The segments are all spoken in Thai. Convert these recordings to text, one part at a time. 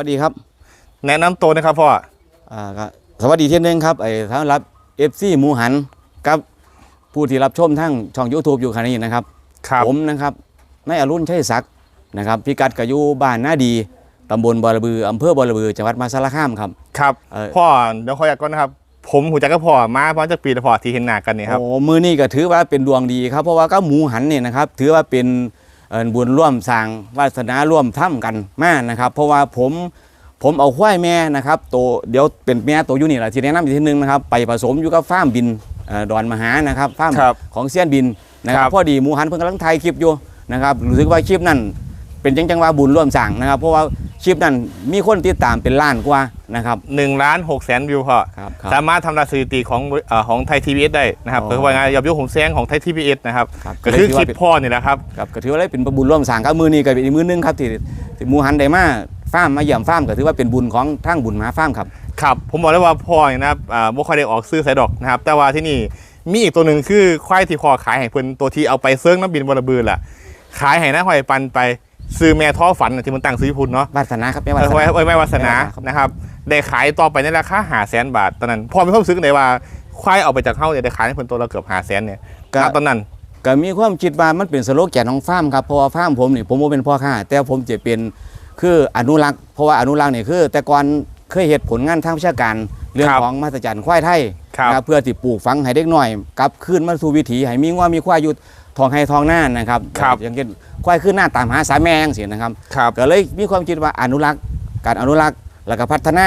ครับพ่อสวัสดีครับแนะนำตัวนะครับพ่ออ่าก็สวัสดีเที่ยงหนึงครับไอ้ทั้งรับเอฟซีหมูหันกับผู้ที่รับชมทั้งช่อง YouTube อยู่ขณะนี้นะครับ ครับผมนะครับนายอรุณชัยศักดิ์นะครับพิกัดกอยู่บ้านนาดีตำบลบอระบืออำเภอบอระบือจังหวัดมหาสารคามครับ ครับเอ่อ พ่อเดี๋ยวขออยากก่อนนะครับ ผมหูจักกับพ่อมาเพราะจากปีละพ่อที่เห็นหน้ากันเนี่ยครับ โอ้มือนี่ก็ถือว่าเป็นดวงดีครับ เพราะว่าก็หมูหันเนี่ยนะครับ ถือว่าเป็นเอ่อ บุญร่วมสร้างวาสนาร่วมถ้ำกันมากนะครับ เพราะว่าผมผมเอาควายแม่นะครับตัวเดี๋ยวเป็นแม่ตัวอยู่นี่แหละที่แนะนำอีกทีนึงนะครับไปผสมอยู่กับฟาร์มบินเอ่อดอนมหานะครับฟาร์มครับของเซียนบินนะครัครับบพอดีหมูหันเพิ่งกำลังถ่ายคลิปอยู่นะครับรู้สึกว่าคลิปนั้นเป็นจังจังว่าบุญร่วมสร้างนะครับ เพราะว่า คลิปนั้นมีคนติดตามเป็นล้านกว่านะครับหนึ่งล้านหกแสนวิวพ่อครับครับ สามารถทำลายสถิติของเอ่อของไทยทีวีเอสได้นะครับอ๋อคือว่าไงยอดวิวของแซงของไทยทีวีเอสนะครับครับ ก็คือก็เลยถือคว่าลิปพ่อนี่แหละครับ ครับก็ถือว่าได้เป็นบุญร่วมสร้างครับมือนี้ก็เป็นอีกมือหนึงครับที่ที่หมูหันได้มาฟาร์มมาเยี่ยมฟาร์มก็ถือว่าเป็นบุญของทางบุญมหาฟาร์มครับ ครับ ผมบอกเลยว่าพ่อเนี่ยนะครับอ่าบ่ค่อยได้ออกซื้อไซดอกนะครับ แต่ว่าที่นี่มีอีกตัวหนึ่งคือควายที่พ่อขายให้เพิ่นตัวที่เอาไปเซิร์งน้ำบินบรบือล่ะ ขายให้น้าหอยปันไป ซื้อแม่ท้อฝันน่ะที่มันตั้งซื้อญี่ปุ่นเนาะวาสนาครับแม่วาไว้สนา ไว้ไว้ไม่วาสนาครับนะครับได้ขายต่อไปในราคาหาแสนบาทตอนนั้นพอมีความรู้สึกเลยว่าควายเอาไปจากเฮ้าเนี่ยได้ขายให้คนตัวเราเกือบหาแสนเนี่ยก็ ณตอนนั้น ก็มีความคิดว่ามันเป็นสโลแกนของฟาร์มครับเพราะว่าฟาร์มผมนี่ผมบ่เป็นพ่อค้าแต่ผมจะเป็นคืออนุรักษ์เพราะว่าอนุรักษ์นี่คือ แต่ก่อนเคยเหตุผลงานทางวิชาการ เรื่องครับของมาตรฐานควายไทยครับ นะเพื่อที่ปลูกฝังให้เด็กน้อยกลับคืนมาสู่วิถีให้มีง้อมีควายอยู่ ทองให้ทองหน้านะครับครับอย่างเช่นควายขึ้นหน้าตามหาสายแมงเสียนะครับครับก็เลยมีความคิดว่าอนุรักษ์การอนุรักษ์แล้วก็พัฒนา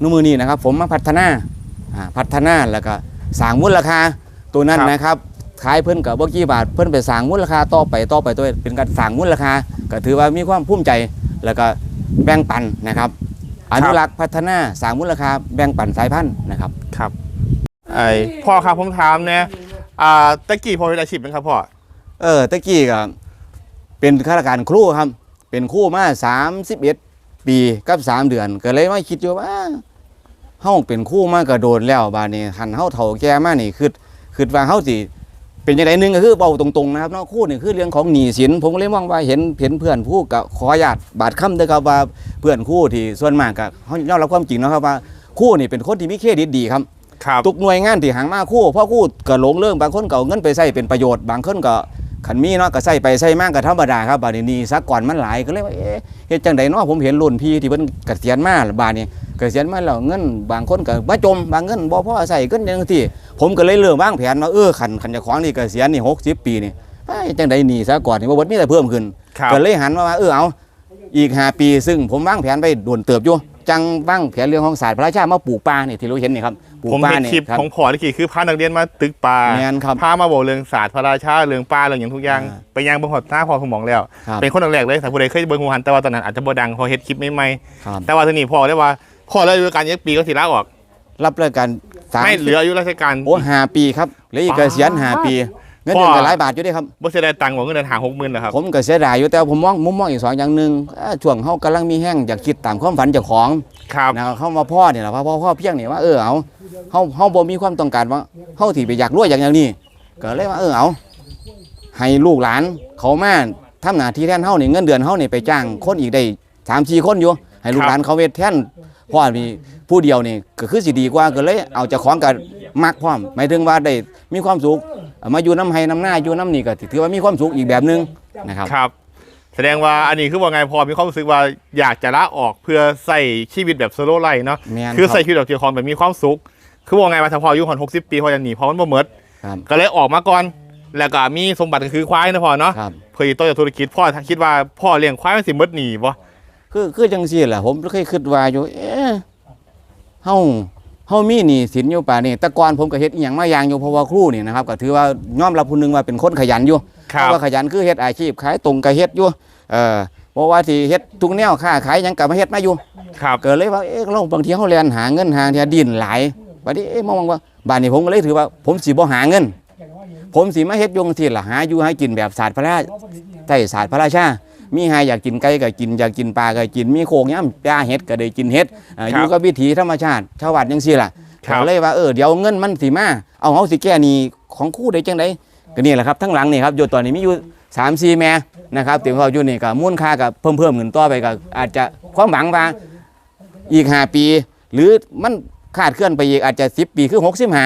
นุมือนี้นะครับ ผมมาพัฒนาอ่าพัฒนาแล้วก็สร้างมูลค่าตัวนั้นครับนะครับขายเพิ่นกับบ่กี่บาทเพิ่นไปสร้างมูลค่าต่อไปต่อไปตัวเป็นการสร้างมูลค่าก็ถือว่ามีความภูมิใจแล้วก็แบ่งปันนะครับ อนุรักษ์พัฒนาสร้างมูลค่าแบ่งปันสายพันธุ์นะครับครับไอพ่อครับผมถามเนี่ยอ่าตะกี้พ่อเป็นอาชีพนะครับพ่อ เออตะกี้ก็เป็นข้าราชการครูครับ เป็นครูมา31ปีกับ3เดือน ก็เลยมาคิดอยู่ว่าเฮาเป็นครูมากระโดดแล้วบาดนี้หันเฮาเฒ่าแก่มากนี่คือคือว่าเฮาสิเป็นจังได๋นึงก็คือเบาตรงๆนะครับเนาะครูนี่คือเรื่องของหนี้สินผมก็เลยมองว่าเห็นเห็นเพื่อนครูก็ขอญาตบาดคำเด้อครับว่าเพื่อนครูที่ส่วนมากก็เฮายอมรับความจริงนะครับว่าครูนี่เป็นคนที่มีเครดิตดีครับ ครับทุกหน่วยงานที่หางมาคู่เพราะคู่ก็หลงเรื่องบางคนก็เอาเงินไปใช้เป็นประโยชน์บางคนก็ขันมีเนาะก็ใช้ไปใช้มากก็ธรรมดาครับบาดนี้สักก่อนมันหลายก็เลยว่าเอ๊ะเฮ็ดจังไดเนาะผมเห็นรุ่นพี่ที่เพิ่นเกษียณมาบาดนี้เกษียณมาแล้วเงินบางคนก็บ่จมบางเงินบ่พอใช้เงินจังซี่ผมก็เลยเริ่มวางแผนว่าเออคันคันเจ้าของนี่เกษียณนี่60 ปีนี่เอ้ยจังไดหนี่ซะก่อนนี่บ่เบิดมีแต่เพิ่มขึ้นครับก็เลยหันมาว่าเออเอาอีก 5 ปี ซึ่งผมวางแผนไปโดนเติบอยู่จังวางแผนเรื่องของศาสตร์พระราชามาปลูกป่านี่ที่เราเห็นนี่ครับ ปลูกผมป่าเห็นนี่คลิปครับ ของพ่อตะกี้คือพานักเรียนมาตึกป่าแม่นครับพามาบอกเรื่องศาสตร์พระราชาเรื่องป่าเรื่องอย่างทุกอย่างอ่า ไปยังเบิ่งหอดหน้าพ่อสมองแล้ว ครับเป็นคนแรกๆเลยแต่ผู้ใดเคยเบิ่งหูหันแต่ว่าตอนนั้นอาจจะบ่ดังพอเฮ็ดคลิปใหม่ครับๆแต่ว่าทีนี้พ่อได้ว่าพ่อเลยอายุการยักปีก็สิลาออก รับราชการสามไม่เหลืออายุราชการ โอ้ห้าปีครับเหลืออีกเกษียณห้าปี เงินเดือนก็หลายบาทอยู่เด้ครับบ่เสียดายตังค์บ่เงินเดือนหา60,000แล้วครับผมก็เสียดายอยู่แต่ผมมองมุมมองอีกสองอย่างหนึ่งอ่าช่วงเฮากำลังมีแห้งอยากคิดตามความฝันเจ้าของครับนะครับเข้ามาพ่อเนี่ยแหละพ่อพ่อพ่อเพียงเนี่ยว่าเออเอาเฮาเฮาบ่มีความต้องการว่าเฮาที่ไปอยากรวยอย่างอย่างนี้ก็เลยว่าเออเอาให้ลูกหลานเขามาทำหน้าที่แทนเฮานี่เงินเดือนเฮานี่ไปจ้างคนอีกได้สามสี่คนอยู่ให้ลูกหลานเขาเวทแทน พ่อมีผู้เดียวนี่ก็คือสิดีกว่าก็เลยเอาเจ้าของกับมักพร้อมหมายถึงว่าได้มีความสุขเอามาอยู่น้ำให้น้ำหน้าอยู่น้ำนี่ก็ถือว่ามีความสุขอีกแบบหนึงนะครับครับ แสดงว่าอันนี้คือว่าไงพอมีความรู้สึกว่าอยากจะลาออกเพื่อใส่ชีวิตแบบโซโล่ไลฟ์เนาะแม่นคือรับใส่ชีวิตแบบเจ้าของแบบมีความสุข คือว่าไงมาถ้าพออายุคน60ปีพอจะหนีพอมันบ่หมดครับก็เลยออกมาก่อนแล้วก็มีสมบัติก็คือควายนะพอเนาะครับเพื่อต่อจากธุรกิจพ่อคิดว่าพ่อเลี้ยงควายมันสิหมดหนีบ่ คือคือจังซี่แหละผมเคยคิดว่าอยู่ เอ๊ะเฮาเฮามีหนี้สินอยู่ป่านนี้แต่ก่อนผมก็เฮ็ดอีหยังมาอย่างอยู่เพราะว่าครูนี่นะครับก็ถือว่ายอมรับผู้หนึงว่าเป็นคนขยันอยู่ครัเพบราะว่าขยันคือเฮ็ดอาชีพขายตรงก็เฮ็ดอยู่เออเพราะว่าที่เฮ็ดทุกแนวค้าขายหยังก็มาเฮ็ดมาอยู่ ครับก็เลยว่าเอ๊ะเราบางทีเฮาเรียนหาเงินหาเที่ยดินหลายบัดนี้เอ๊ะมองว่าบ้านนี้ผมก็เลยถือว่า ผมสิบ่หาเงิน ผมสิมาเฮ็ดอยจังซี่ล่ะหาอยู่หากินแบบศาสตร์พระราชใต้ศาสตร์พระราชา มีหาอยากกินไก่ก็กินอยากกินปลาก็กินมีโคงย่ำปลาเฮ็ดก็ได้กินเฮ็ดเอ่ออยู่กับวิถีธรรมชาติชาวบ้านจังซี่ล่ะครับก็เลยว่าเออเดี๋ยวเงินมันสิมาเอาเฮาสิแก้หนี้ของครู่ได้จังไดก็นี่แหละครับทั้งหลังนี่ครับอยู่ตอนนี้มีอยู่3 4แม่นะครับถึงเขาอยู่นี่ก็มูลค่าก็เพิ่มเพิ่มขึ้นต่อไปก็อาจจะความหวังว่าอีก5ปี หรือมันคาดเคลื่อนไปอีกอาจจะ10ปีคือ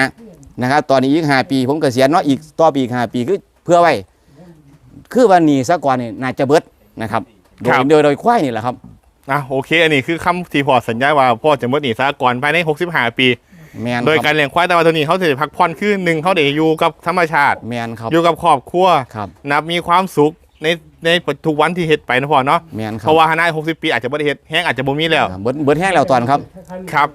65นะครับตอนนี้อีก5ปี ผมเกษียณเนาะอีกต่อไปอีก5ปีคือเพื่อไว้ คือวันนี้ซะก่อนนี่น่าจะเบิด นะครับโดยโดยโดยควายนี่แหละครับนะโอเค อันนี้คือคำที่พ่อสัญญาว่าพ่อจะหมดหนีสากรณ์ภายใน 65 ปี แมนโดยคการรับเลี้ยงควายแต่ว่าตัวนี้เขาจะพักผ่อนคือหนึ่งเขาได้อยู่กับธรรมชาติ แมนครับอยู่กับครอบครัวครับนับมีความสุขในในทุกวันที่เฮ็ดไปนะพ่อเนาะแมนคเพรับราะว่าฮานาย60 ปีอาจจะบ่ได้เฮ็ดแห้งอาจจะบ่มีแล้วอ่าเบิดเบิดแห้งแล้วตอนครับ ครับ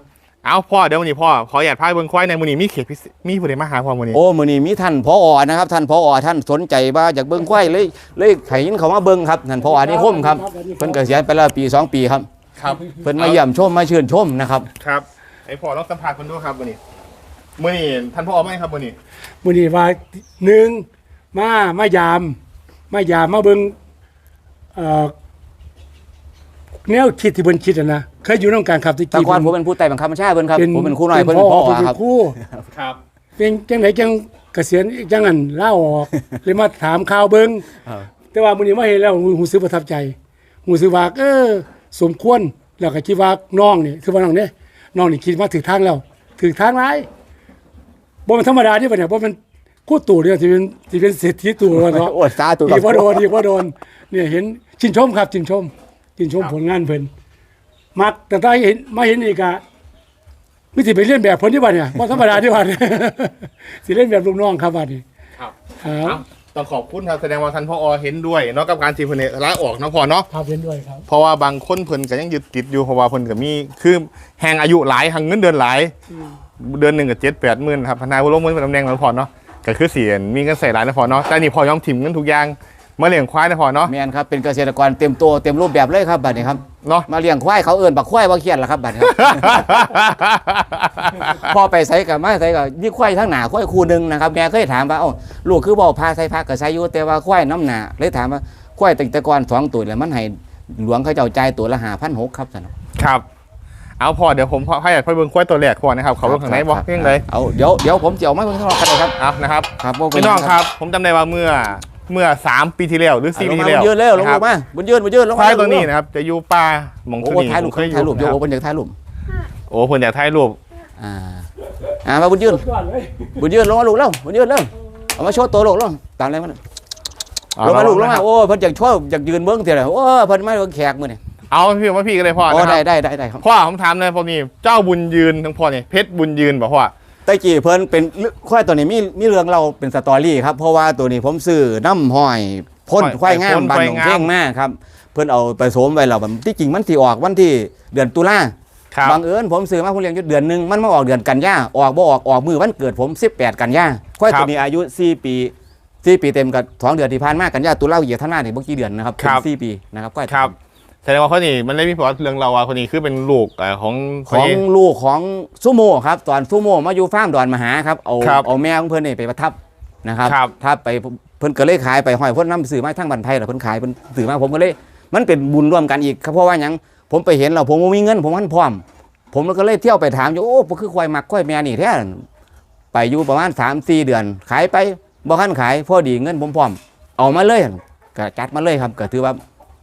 เอาพ่อเดี๋ยววันนี้พ่อขออยากพาไปเบิ่งควายในมื้อนี้มีเขตพิเศษมีผู้ใดมาหาพ่อมื้อนี้โอ้มื้อนี้มีท่านพออนะครับท่านพออท่านสนใจว่าอยากเบิ่งควายเลยเลยให้ยินเขามาเบิ่งครับท่านพออนี่คมครับเพิ่นเกษียณไปแล้วปีสองปีครับครับเพิ่นมาเยี่ยมชมมาชื่นชมนะครับครับไอ้พ่อลองสัมภาษณ์เพิ่นดูครับมื้อนี้มื้อนี้ท่านพ่อมาไหมครับมื้อนี้มื้อนี้ว่าหนึ่งมามายามมายามมาเบิ่งเอ่อ แนวคิดที่เพิ่นคิดอะนะเคยอยู่นำกันครับที่แต่ก่อนผมเป็นผู้ใต้บังคับบัญชาเพิ่นครับผมเป็นครูน้อยเป็เพิ่นเป็นพ่อเพิ่นคเป็รับนครูครับ เป็นจังไดจังเกษียณจังนั้นลาออกเลยมาถามข่าวเบิ่งครับแต่ว่ามื้อนี้มาเห็นแล้วหูซื้อประทับใจหูซื้อว่าเออสมควรแล้วก็คิดว่าน้องนี่คือว่าน้องเนี่ยน้องนี่คิดว่าถึงทางแล้วถึงทางหลายบ่แมันธรรมดาที่บัดเนี่ยบ่แมันคู่ตู่เนี่ยที่เป็นที่เป็นเศรษฐีตู่ว่าเนาะ โอ้สาธุคดีรับว่าโดนดีว่าโดนเนี่ยเห็นชื่นชมครับชื่นชม ชื่นชมผลงานเพิ่นมักแต่ถ้าเห็นมาเห็นอีกอะมิสิไปเล่นแบบเพิ่นที่บ้านเนี่ยบ่ธรรมดาที่บ้านสิเล่นแบบลูกน้องครับบ้านนี้ครับครับเอ้าต้องขอบคุณครับแสดงว่าท่านพ่อเห็นด้วยเนาะกับการที่เพิ่นเนี่ยลาออกเนาะพ่อเนาะครับเห็นด้วยครับ เพราะว่าบางคนเพิ่นก็ยังยึดติดอยู่เพราะว่าเพิ่นก็มีคือแหงอายุหลายหังเงินเดือนหลายเดือนหนึ่งก็เจ็ดแปดหมื่นครับพนายวุฒิเงินเป็นตำแหน่งแล้วพอเนาะก็คือเสียนมีเงินใส่หลายนะพอเนาะแต่นี่พอยอมถิ่มเงินทุกอย่าง มาเลี้ยงควายนะพอเนาะ แม่นครับเป็นเกษตรกรเต็มตัวเต็มรูปแบบเลยครับบัดนี้ครับเนาะ มาเลี้ยงควายเขาเอิ้นบักควายบ่เครียดล่ะครับบัดนี้ครับ พ่อไปใส่กับมาใส่กับนี่ควายทั้งหนาควายคู่หนึ่งนะครับแม่เคยถามว่าเอ้าลูกคือบอกพาใส่พักกับใส่อยู่แต่ว่าควายน้ำหนาเลยถามว่าควายตั้งแต่ก่อนสองตัวแล้วมันให้หลวงเขาเจ้าใจายตัวละหาพันหกครับสนครับ เอาพอเดี๋ยวผมพอให้อยากไปเบิ่งควายตัวแรกก่อนนะครับเขาเบิ่งข้างในบ่เพียงไรเอาเดี๋ยวเดี๋ยวผมจะเอามาเบิ่งข้างนอกกันเลยครับเอานะครับ ครับบ่เป็พี่น้องไรครับ ผมจำได้ว่าเมื่อ เมื่อสามปีที่แล้วหรือสี่ลปีงมาที่แล้วบนยืนเร็วลงนะคลรับงมาบนยืนบนยืนลงควายตัวนี้นะครับจะอยู่ป่าหมองโอ้ตัวโหนี้ถ่ายรูปผมเคยอถ่ายรูยู่ปเดี๋ยวนะคโอ้รับบนอยากถ่ายรูปโอ้คนอยากถ่ายรูปอ่าอ่ามาบนยืนบนยืนลงมาลูกเร็วบนยืนเร็วเอามาโชว์ตัวลูกลงตามอะไรมันลงมาลูกลงมาโอ้เพิ่นอยากช่วยอยากยืนเบิ้งเท่าไหร่โอ้เพิ่นมาเบิ่งแขกมื้อนี่เอาพี่ว่าพี่ก็เลยพ่อโอ้นะคได้รับได้ได้ได้ครับพ่อผมถามเลยพวกนี้เจ้าบุญยืนทั้งพ่อเนี่ยเพชรบุญยืนบอกว่า แตะกี้เพิ่นเป็นควายตัวนี้มีมีเรื่องเราเป็นสตอรี่ครับเพราะว่าตัวนี้ผมซื้อน้ำห้อยพ่นห้อยควายงามพ่นบ้านควายหนองงามเพ่งมากครับเพิ่นเอาไปสวมไว้แล้วแบบที่จริงมันสิออกวันที่เดือนตุลาครับบังเอิญผมซื้อมาผมเลี้ยงอยู่เดือนหนึงมันมาออกเดือนกันยาออกบ่ออกออกมือวันเกิดผม 18 กันยาควายครับตัวนี้อายุ 4 ปี4ปีเต็มกับ2เดือนที่ผ่านมากันยาตุลาเหยียดท่านหน้านี่บ่กี่เดือนนะครับครับถึง4ปีนะครับควายครับ แสดงว่าคนนี้มันเลยมีประวัติเรื่องเราว่าคนนี้คือเป็นลูกเอ่อของคขนองนี้ ลูกของซูโม่ครับตอนซูโม่มาอยู่ฟาร์มดอนมหาครับเอาครับเอาแม่ของเพิ่นนี่ไปประทับนะครับครับ ถ้าไปเพิ่นก็เลยขายไปห้อยเพิ่นนำสื่อมาทั้งบันไทยแล้วเพิ่นขายเพิ่นสื่อมาผมก็เลย มันเป็นบุญร่วมกันอีกครับเพราะว่าหยังผมไปเห็นแล้วผมบ่มีเงิน ผมมันพร้อม ผมก็เลยเที่ยวไปถามอยู่โอ้บ่คือควายมักควายแม่นี่แท้ไปอยู่ประมาณ3-4เดือน ขายไปบ่คันขายพอดีเงินผมพร้อมเอามาเลยก็จัดมาเลยครับก็ถือว่า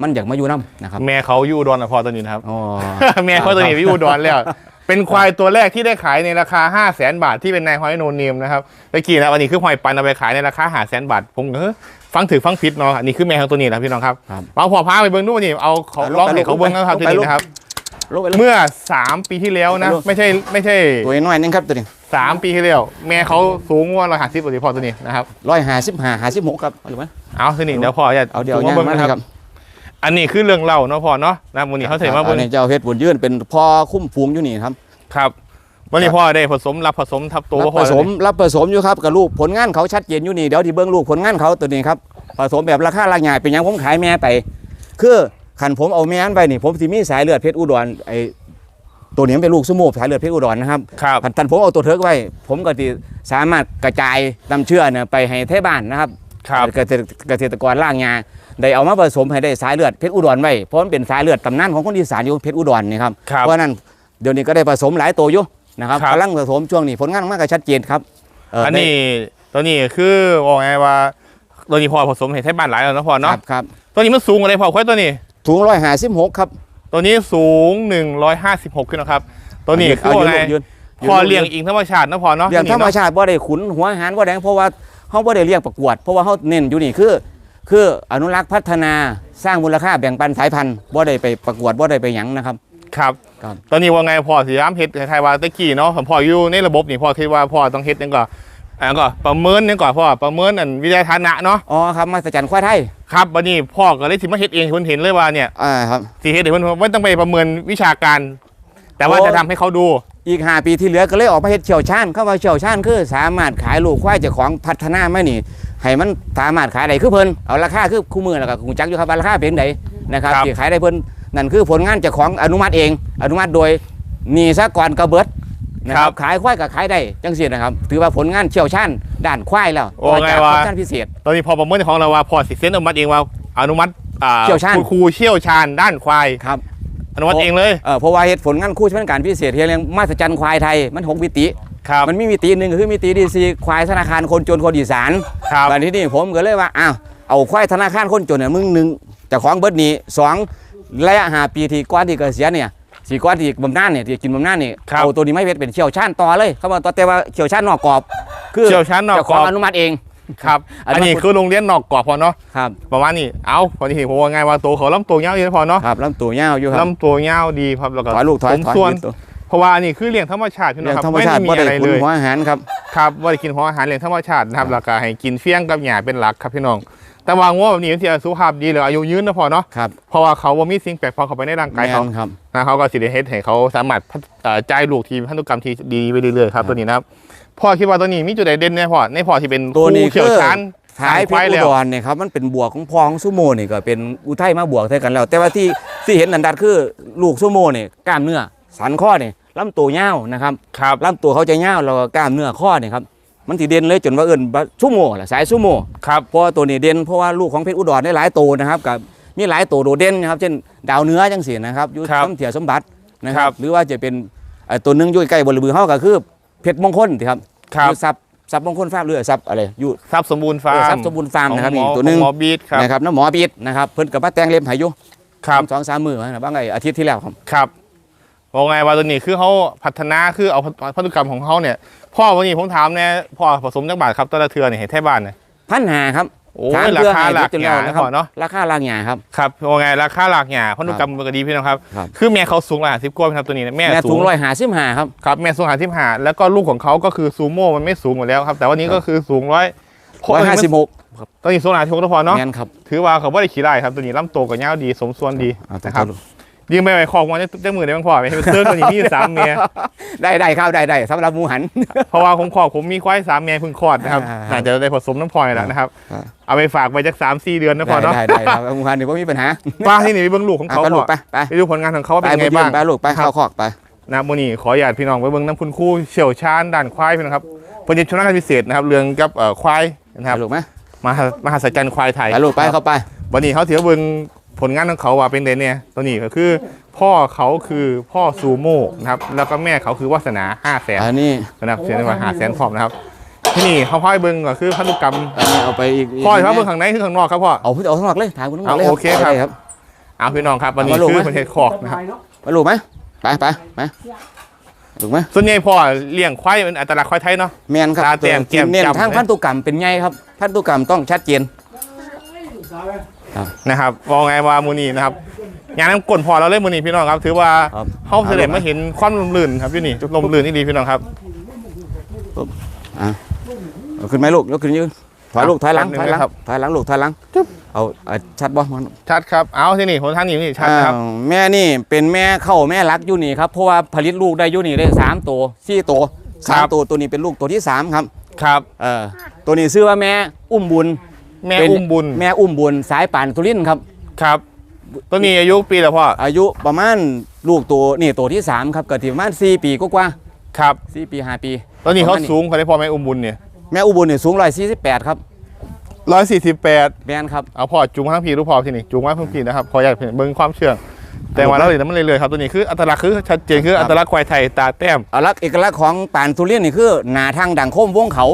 มันอยากมาอยู่นํนะครับ แม่เขาอยู่อุดรนะพอตัวนี้นะครับ อ๋อ แม่เขาตัวนี้อยู่อุดรแล้ว เป็นควายตัวแรกที่ได้ขายในราคา 5 0 0แสนบาทที่เป็นนายหอยโนเนมนะครับเมื่อกี้นะวันนี้คือหอยปันเอาไปขายในราคา5 0 0แสนบาทผมก็เฮ้ยฟังถือฟังผิดเนาะอันนี้คือแม่ของตัวนี้นะพี่น้องครับครับ เอาพอพาไปเบิ้งดูนี่เอาเขาเอาลงร้องไปให้เขาเบิ้งนะครับลทีงไปนี้นะครับลงไปเลยเมื่อ 3 ปีที่แล้วนะเอาลงไม่ใช่ไม่ใช่ตัวน้อยนึงครับตัวนี้3ปีที่แล้วแม่เขาสูงกว่าร้อยห้าสิบกว่าที่พอตัวนี้นะครับ155 56ครับเอาอยู่ไหมเอาทีนี้เดี๋ยวพอจะเอาเดี๋ยวซูมย่างเบิ้งมานะเลยคครัรับ บ อันนี้คือเรื่องเล่าเนาะพอเนาะนะวันนี้เขาเสมาอัเบิ้งนนี้เจ้าเพชรบุญยื่นเป็นพ่อคุ้มฟูงอยู่นี่ครับ ครับวันนี้พ่อได้ผสมรับผสมทับตัวรับพ่ผอสมรับผสมอยู่ครับกับลูกผลงานเขาชัดเจนอยู่นี่เดี๋ยวที่เบิ้งลูกผลงานเขาตัวนี้ครับผสมแบบราคาราคาเป็นหยังผมขายแม่ไป คือขันผมเอาแม่นไปนี่ผมสิมีสายเลือดเพชรอุดรไอตัวนี้มันเป็นลูกสมูสายเลือดเพชรอุดรนะครับครับขันท่านผมเอาตัวเทิร์กไว้ ผมก็จะสามารถกระจายนำเชื้อเนี่ยไปให้เทศบ้านนะครับ ครับเกษตรเกษตรกรล่างยาได้เอามาผสมให้ได้สายเลือดเพชรอุดรไว้เพราะมันเป็นสายเลือดตำนานของคนอีสานอยู่เพชรอุดรนี่ครับครับเพราะฉะนั้นเดี๋ยวนี้ก็ได้ผสมหลายตัวอยู่นะครับครับกำลังผสมช่วงนี้ผลงานมากก็ชัดเจนครับเอันนี้ตัวนี้คือบอกไงว่าตัวนี้พอผสมเห็ดให้บ้านหลายแล้วนะพอได้เนาะครับครับตัวนี้มันสูงกว่าเลยพอควายตัวนี้ถุงร้อยหาสิบหกครับ ตัวนี้สูง156ขึ้นนะครับ ตัวนี้คือว่าไงยืนพอเลี้ยงอิงธรรมชาตินะพอเนาะเลี้ยงธรรมชาติบ่ได้ขุนหัวหารบ่ได้เพราะว่า เฮาบ่ได้เลี้ยงประกวด เพราะว่าเฮาเน้นอยู่นี่คือ คืออนุรักษ์พัฒนาสร้างมูลค่าแบ่งปันสายพันธุ์บ่ได้ไปประกวดบ่ได้ไปหยังนะครับ ครับ ครับ ตอนนี้ว่าไงพอสีย้ำเฮ็ดคล้ายๆว่าตะกี้เนาะผมพออยู่ในระบบนี่พอคิดว่าพอต้องเฮ็ดยังก่อนอันก็ประเมินยังก่อนพ่อประเมินอันวิทยาฐานะเนาะอ๋อครับมาสจันควายไทยครับวันนี้พ่อก็เลยสิมาเฮ็ดเองให้เพิ่นเห็นเลยว่าเนี่ยอ่าครับ สิเฮ็ดให้เพิ่นไม่ต้องไปประเมินวิชาการ แต่ว่าโอ้จะทำให้เขาดู อีก5ปีที่เหลือก็เลยออกมาเฮ็ดเชี่ยวชาญเข้ามาเชี่ยวชาญคือ สามารถขายลูกควายเจ้าของพัฒนามานี่ให้มันสามารถขายได้คือเพิ่นเอาราคาคือคู่มือแล้วก็คงจักอยู่ครับว่าราคาเป็นไดนะครับครับที่ขายได้เพิ่นนั่นคือผลงานเจ้าของอนุมัติเอง อนุมัติโดยนี่ซะก่อนกระเบิดนะครับขายควายก็ขายได้จังซี่นะครับ ถือว่าผลงานเชี่ยวชาญด้านควายแล้วโอ้ไงจากวะผลงานพิเศษ ตอนนี้พอประเมินของเราว่าพอสิเซ็นอนุมัติเองว่าอนุมัติอ่าเชี่ยวชาญคุณครูเชี่ยวชาญด้านควายครับ อนุมัติเองเลย เออเพราะว่าเหตุผลงานคู่ชำนาญการพิเศษเฮียเรียงมาสจันควายไทยมันหกมิติ ครับ มันมีมิติหนึ่งคือมิติดีซีควายธนาคารคนจนคนอีสานครับตอนที่นี่ผมก็เลยว่าอ้าวเอาควายธนาคารคนจนเนี่ยมึงหนึ่งเจะของเบิดนี้สองระยะหาปีที่ก้อนที่เกษียณเนี่ยสี่ก้อนที่บำนาญเนี่ยที่กินบำนาญเนี่ยครับเอาตัวนี้ไม่เพชรเป็นเชี่ยวชาญต่อเลย เขาบอกต่อแต่ว่าเชี่ยวชาญนอกกรอบ คือเชี่ยวชาญนอกเจ้ากขรอองบอนุมัติเอง ครับ อันอันั้นนนี้คือโรงเรียนนอกกรอบพอเนาะครับประมาณนี้เอาพอที่เห็นผมว่าไงว่าตัวเขาลำตัวยาวอยู่นะพอเนาะครับลำตัวยาวอยู่ครับลำตัวยาวดีครับแล้วก็ถอยลูกถอยผมถอยส่วนยืดตัวเพราะว่าอันนี้คือเลี้ยงธรรมชาติพี่น้เรื่อองงครับธรรมชาติไม่บ่ได้ได้มีอะไรคุณเลยหัวอาหารครับครับว่าได้กินหัวอาหารเลี้ยงธรรมชาตินะครับแล้วก็ให้กินเฟี้ยงกับหญ้าเป็นหลักครับพี่น้องแต่ว่างัวแบบนี้ที่สุขภาพดีหรืออายุยืนนะพอเนาะครับเพราะว่าเขาว่ามีสิ่งแปลกปลอมเข้าไปในร่างกายเขาแม่นครับนะเขาก็สิได้เฮ็ดให้เขาสามารถพัฒเอ่อจ่ายลูกที่พันธุกรรมที่ดีไปเรื่อยๆครับตัวนี้นะครับ พ่อคิดว่าตัวนี้มีจุดใดเด่นเนี่ยพ่อในพ่อที่เป็นตัวนี้ผู้เชี่ยวชาญขายเพควาชยรอุแล้วดรเนี่ยครับมันเป็นบวกของพอของซูโม่นี่ก็เป็นอุทัยมาบวกเท่ากันแล้ว แต่ว่าที่ที่เห็นอันดัดคือลูกซูโม่เนี่ยกล้ามเนื้อสันข้อเนี่ยลำตัวยาวนะครับครับลำตัวเขาจะยาวแล้วก็กล้ามเนื้อข้อเนี่ยครับมันที่เด่นเลยจนว่าเอิญซูโม่ล่ะสายซูโม่ครับเพราะว่าตัวนี้เด่นเพราะว่าลูกของเพชรอุดรได้หลายตัวนะครับกับมีหลายตัวโดดเด่นนะครับเช่นดาวเหนื้อจังสีนะครับอยู่ครับสมเถียสมบัตินะคครัรับบหรือว่าจะเป็นเอ่อตัวหนึงอยู่ใกล้บริบือเฮาก็คือ เพชรมงคลที่ครับครับ อยู่ซับซับมงคลฟาร์มหรือซับอะไรอยู่ ทรัพย์สมบูรณ์ฟาเออร์ซัมบสมบูรณ์ฟาร์มนะครับขอนี่หมอตัวหนึงของหมอบีทครับนะครับน้ำหมอบีดนะครับเพิ่นกับมาแต่งเล็บให้อยู่ครับสองสามมือนะบ้างไงอาทิตย์ที่แล้วครับ ครับบอกไงว่าตัวนี้คือเขาพัฒนาคือเอาพันธุกรรมของเขาเนี่ย พ่อวันนี้ผมถามเนี่ยพ่อผสมจังบาทครับแตละเทือเนี่ยเห็นแท่บ้านเนี่ยพันหาครับ โอ้ถมยราเพื่อคาให้หลักจนหแล้วยานะนะครัพ่อเนาะราคาหลักหยาครับครับบอกไงราคาหลักหยาพันธุกรรมมันก็ดีพี่น้องครับครับคือแม่เขาสูงหลายสิบกว่าครับตัวนี้เนี่ยแม่แม่สูสูงงร้อยหาสิบหาครับครับแม่สูงหาสิบห้าแล้วก็ลูกของเขาก็คือซูโม่มันไม่สูงอยู่แล้วครับ แต่วันนี้ก็คือสูงร้อยร้อยห้าสิบหกตัวนี้สูงหลายทุกตัวพอเนาะแม่นครับถือว่าเขาไม่ได้ขี่ได้ครับตัวนี้ลำโตวกับยาวดีสมส่วนดีเอาตัวนะครับ ยิงไปไปคอกมันจะจะมือได้บ้างพอไหมเป็นเสื้อตัวนี้มีอยู่สามเมียได้ได้ครับได้ได้สำหรับหมูหัน เพราะว่าผมขอบผมมีควายสามเมียเพิ่งคลอดนะครับอ่าน่าจะได้ผสมน้ำพลอยแล้วนะครับอ่าเอาไปฝากไว้จักสามสี่เดือนนะพอได้เนาะได้ได้ครับหมูหันนี่ก็มีปัญหาป้าที่นี่ไปเบิ้งลูกของอะเขาไปลูกพอไปไปไปดูผลงานของเขาว่าไปเป็นไงบุญเยี่ยบ้ามงไปลูกไปครับเข้าคอกไปนะโมนี่ขออยากพี่น้องไปเบิ้งน้ำคุณครู่เชี่ยวชาญด้านควายพี่นะครับเพิ่นจะชำนาญการพิเศษนะครับเรื่องกับเอ่อควายนะครับไปลูกไหมมหามหัศจรรย์ควายไทยไปลูกไปเข้าไปวันนี้เขาถือว่าเบิ้ง ผลงานของเขาว่าเป็นเดนเนี่ยตัวนี้ก็คือ พ่อเขาคือพ่อซูโม่นะครับแล้วก็แม่เขาคือวาสนาห้าแสนอันนี้นะครับเสียงว่าหาแสนพร้อมนะครับที่นี่เขาพ่อยเบิ้งก็คือพันธุกรรมอันนี้เอาไปอีกพ่อครับเบิ้งข้างในคือข้างนอกครับพ่อเอาเอาข้างนอกเลยถ่ายคุณข้างนอกเลยเอาโอเคครับได้ครับเอาพี่น้องครับวันนี้เอามาลงคือไหมประเทศคอกนะครับไปลูกไหมไปไปไปลูกไหมส่วนใหญ่พ่อเลี้ยงควายเป็นอัตลักษณ์ควายไทยเนาะแมนครับตาแต้มตัวเน้นแก้มจำทางพันธุกรรมเป็นไงครับพันธุกรรมต้องชัดเจน นะครับบอกไงว่ามูนีนะครับงานน้ำกลนพอเราเล่นมูนีพี่น้องครับ ถือว่าครับเขาเสด็จมาเห็นความลมลื่นครับพี่นี่ลมลื่นที่ดีพี่น้องครับเอาขึ้นไหมลูกยกขึ้นยืนถอยลูกถอยหลังแป๊บนึถอยหลังงนะครับ ถอยหลังลูกถอยหลังเอาเอาชัดบ่มันชัดครับ เอาที่นี่ผมท่านนี่นี่ชัดนะครับอ้าวแม่นี่เป็นแม่เข้าแม่รักอยู่นี่ครับเพราะว่าผลิตลูกได้อยู่นี่ได้สามตัวสี่ตัวสามครับ ตัวตัวนี้เป็นลูกตัวที่สามครับ ครับ เออตัวนี้ชื่อว่าแม่อุ้มบุญ แม่เป็นอุ้มบุญ แม่อุ้มบุญสายป่านตุลินครับ ครับ ตัวนี้อายุปีแล้วพ่อ อายุประมาณลูกตัวนี่ตัวที่สามครับเกิดที่ประมาณสี่ปีกว่าครับๆสี่ปีห้าปีตัวนี้เขาประมณสูงเขาได้พ่อแม่อุ้มบุญเนี่ย แม่อุ้มบุญเนี่ยสูงร้อยสี่สิบแปดครับร้อยสี่สิบแปดแม่นครับ เอาพอจูงมาทั้งพีรู้พอที่นี่จูงมาทั้งพีนะครับพออยากเห็นเบิ้งความเชื่องแต่ว่าเราเลยมันเลยๆครับตัวนี้คืออัตลักษณ์คือชัดเจนคืออัตลักษณ์ควายไทยตาแต้มเอกลักษณ์เอกลักษณ์ของป่านตุลินนี่คือหนาทางดังโคมวงเขา